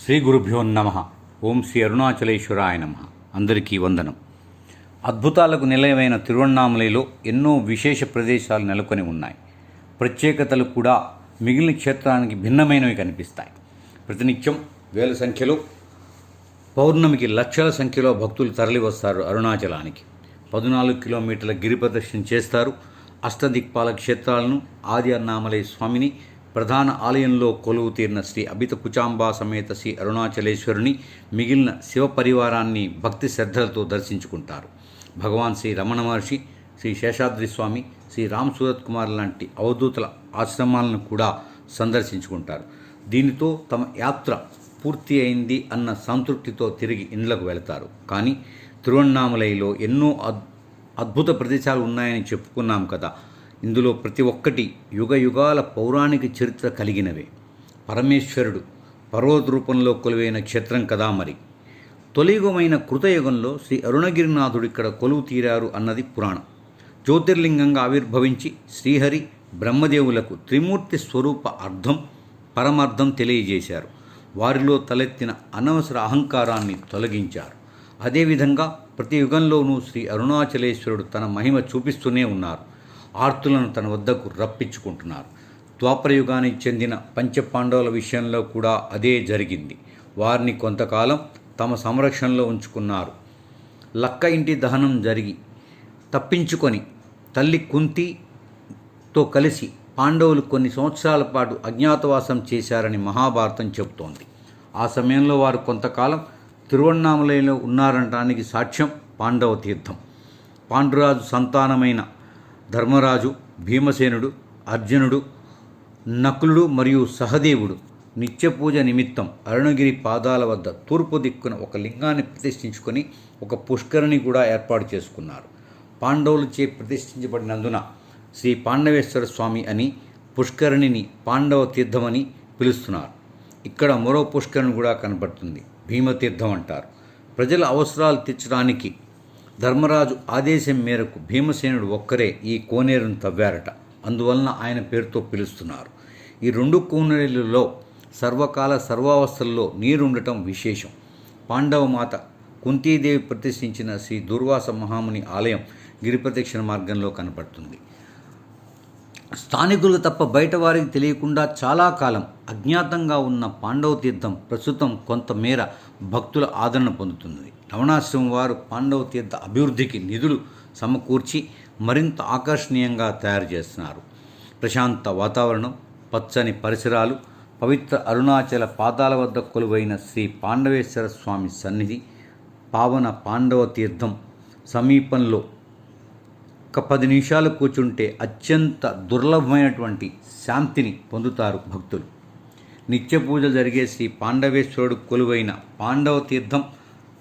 శ్రీ గురుభ్యో నమ. ఓం శ్రీ అరుణాచలేశ్వరాయ నమ. అందరికీ వందనం. అద్భుతాలకు నిలయమైన తిరువణ్ణామలలో ఎన్నో విశేష ప్రదేశాలు నెలకొని ఉన్నాయి. ప్రత్యేకతలు కూడా మిగిలిన క్షేత్రానికి భిన్నమైనవి కనిపిస్తాయి. ప్రతినిత్యం వేల సంఖ్యలో పౌర్ణమికి లక్షల సంఖ్యలో భక్తులు తరలివస్తారు అరుణాచలానికి. పద్నాలుగు కిలోమీటర్ల గిరి ప్రదర్శన చేస్తారు అష్టదిక్పాల క్షేత్రాలను ఆది అన్నామలై స్వామిని ప్రధాన ఆలయంలో కొలువు తీరిన శ్రీ అభిత కుచాంబా సమేత శ్రీ అరుణాచలేశ్వరుని మిగిలిన శివ పరివారాన్ని భక్తి శ్రద్ధలతో దర్శించుకుంటారు. భగవాన్ శ్రీ రమణ మహర్షి శ్రీ శేషాద్రి స్వామి శ్రీ రామ్ సూరత్ కుమార్ లాంటి అవధూతల ఆశ్రమాలను కూడా సందర్శించుకుంటారు. దీనితో తమ యాత్ర పూర్తి అయింది అన్న సంతృప్తితో తిరిగి ఇండ్లకు వెళతారు. కానీ తిరువణ్ణామలైలో ఎన్నో అద్ అద్భుత ప్రదేశాలు ఉన్నాయని చెప్పుకున్నాం కదా. ఇందులో ప్రతి ఒక్కటి యుగ యుగాల పౌరాణిక చరిత్ర కలిగినవే. పరమేశ్వరుడు పర్వత రూపంలో కొలువైన క్షేత్రం కదా మరి. తొలియుగమైన కృతయుగంలో శ్రీ అరుణగిరినాథుడు ఇక్కడ కొలువు తీరారు అన్నది పురాణం. జ్యోతిర్లింగంగా ఆవిర్భవించి శ్రీహరి బ్రహ్మదేవులకు త్రిమూర్తి స్వరూప అర్థం పరమార్థం తెలియజేశారు. వారిలో తలెత్తిన అనవసర అహంకారాన్ని తొలగించారు. అదేవిధంగా ప్రతి యుగంలోనూ శ్రీ అరుణాచలేశ్వరుడు తన మహిమ చూపిస్తూనే ఉన్నారు. ఆర్తులను తన వద్దకు రప్పించుకుంటున్నారు. ద్వాపరయుగానికి చెందిన పంచపాండవుల విషయంలో కూడా అదే జరిగింది. వారిని కొంతకాలం తమ సంరక్షణలో ఉంచుకున్నారు. లక్క ఇంటి దహనం జరిగి తప్పించుకొని తల్లి కుంతితో కలిసి పాండవులు కొన్ని సంవత్సరాల పాటు అజ్ఞాతవాసం చేశారని మహాభారతం చెబుతోంది. ఆ సమయంలో వారు కొంతకాలం తిరువణ్ణామలైలో ఉన్నారనడానికి సాక్ష్యం పాండవ తీర్థం. పాండురాజు సంతానమైన ధర్మరాజు భీమసేనుడు అర్జునుడు నకులుడు మరియు సహదేవుడు నిత్య పూజ నిమిత్తం అరుణగిరి పాదాల వద్ద తూర్పు దిక్కున ఒక లింగాన్ని ప్రతిష్ఠించుకొని ఒక పుష్కరిణి కూడా ఏర్పాటు చేసుకున్నారు. పాండవులచే ప్రతిష్ఠించబడినందున శ్రీ పాండవేశ్వర స్వామి అని పుష్కరిణిని పాండవ తీర్థమని పిలుస్తున్నారు. ఇక్కడ మరో పుష్కరిణి కూడా కనబడుతుంది. భీమతీర్థం అంటారు. ప్రజల అవసరాలు తీర్చడానికి ధర్మరాజు ఆదేశం మేరకు భీమసేనుడు ఒక్కరే ఈ కోనేరును తవ్వారట. అందువలన ఆయన పేరుతో పిలుస్తున్నారు. ఈ రెండు కోనేరులలో సర్వకాల సర్వావస్థల్లో నీరుండటం విశేషం. పాండవమాత కుంతీదేవి ప్రతిష్ఠించిన శ్రీ దుర్వాస మహాముని ఆలయం గిరి ప్రదక్షిణ మార్గంలో కనపడుతుంది. స్థానికులు తప్ప బయట వారికి తెలియకుండా చాలా కాలం అజ్ఞాతంగా ఉన్న పాండవ తీర్థం ప్రస్తుతం కొంతమేర భక్తుల ఆదరణ పొందుతుంది రమణాశ్రమం వారు పాండవ తీర్థ అభివృద్ధికి నిధులు సమకూర్చి మరింత ఆకర్షణీయంగా తయారు చేస్తున్నారు. ప్రశాంత వాతావరణం పచ్చని పరిసరాలు పవిత్ర అరుణాచల పాదాల వద్ద కొలువైన శ్రీ పాండవేశ్వర స్వామి సన్నిధి పావన పాండవ తీర్థం సమీపంలో ఒక పది నిమిషాలు కూర్చుంటే అత్యంత దుర్లభమైనటువంటి శాంతిని పొందుతారు భక్తులు. నిత్య పూజ జరిగే శ్రీ పాండవేశ్వరుడు కొలువైన పాండవ తీర్థం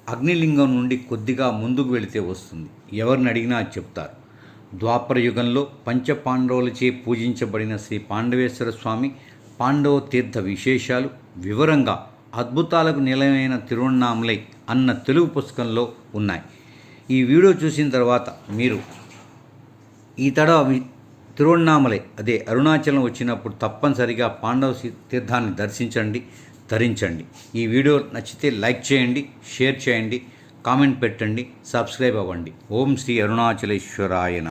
అగ్నిలింగం నుండి కొద్దిగా ముందుకు వెళితే వస్తుంది. ఎవరిని అడిగినా చెప్తారు. ద్వాపర యుగంలో పంచపాండవులచే పూజించబడిన శ్రీ పాండవేశ్వర స్వామి పాండవ తీర్థ విశేషాలు వివరంగా అద్భుతాలకు నిలయమైన తిరువణామలై అన్న తెలుగు పుస్తకంలో ఉన్నాయి. ఈ వీడియో చూసిన తర్వాత మీరు ఈ తడ తిరువణామలై అదే అరుణాచలం వచ్చినప్పుడు తప్పనిసరిగా పాండవ తీర్థాన్ని దర్శించండి ధరించండి. ఈ వీడియో నచ్చితే లైక్ చేయండి షేర్ చేయండి కామెంట్ పెట్టండి సబ్స్క్రైబ్ అవ్వండి. ఓం శ్రీ అరుణాచలేశ్వరాయన